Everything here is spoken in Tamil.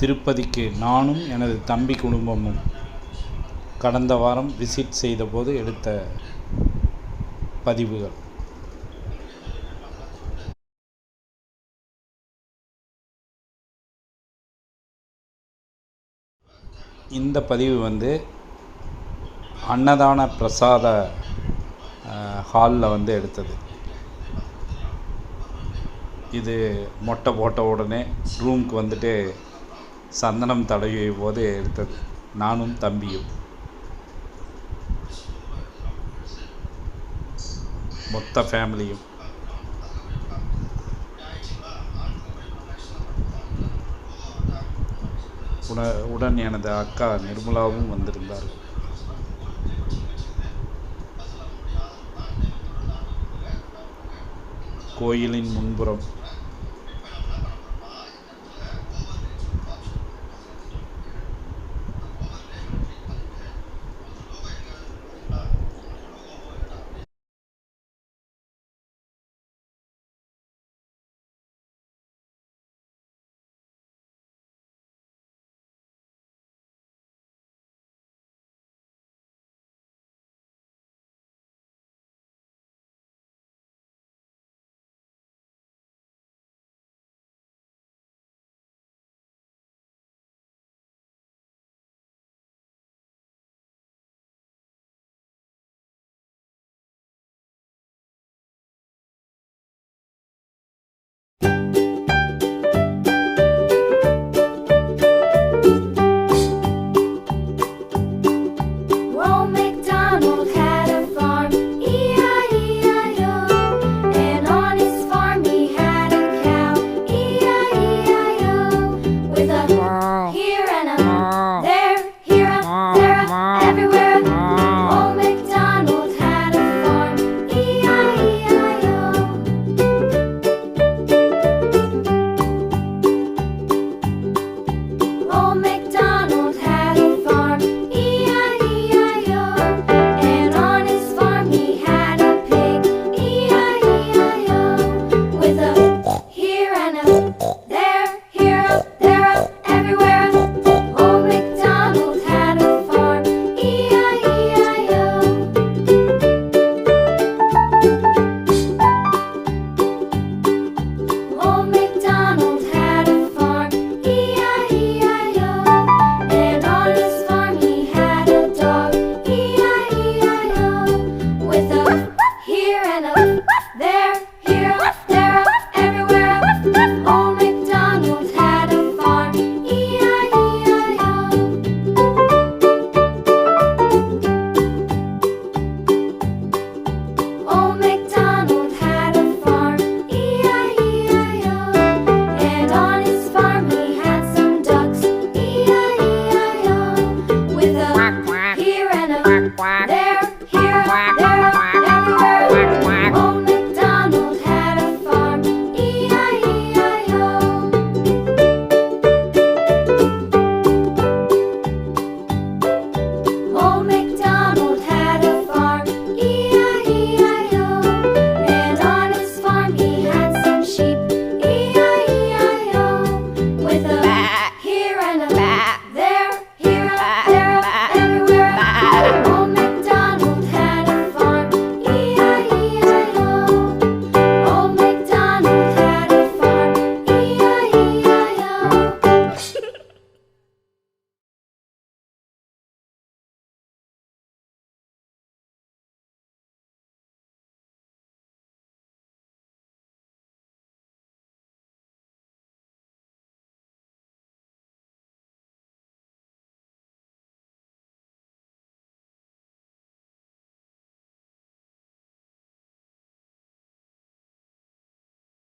திருப்பதிக்கு நானும் எனது தம்பி குடும்பமும் கடந்த வாரம் விசிட் செய்தபோது எடுத்த பதிவுகள். இந்த பதிவு வந்து அன்னதான பிரசாத ஹாலில் வந்து எடுத்தது. இது மொட்டை போட்ட உடனே ரூமுக்கு வந்துட்டு சந்தனம் தடவிய போது எடுத்தது. நானும் தம்பியும். மொத்த ஃபேமிலியும் உட உடன் எனது அக்கா நிர்மலாவும் வந்திருந்தார். கோயிலின் முன்புறம் hello.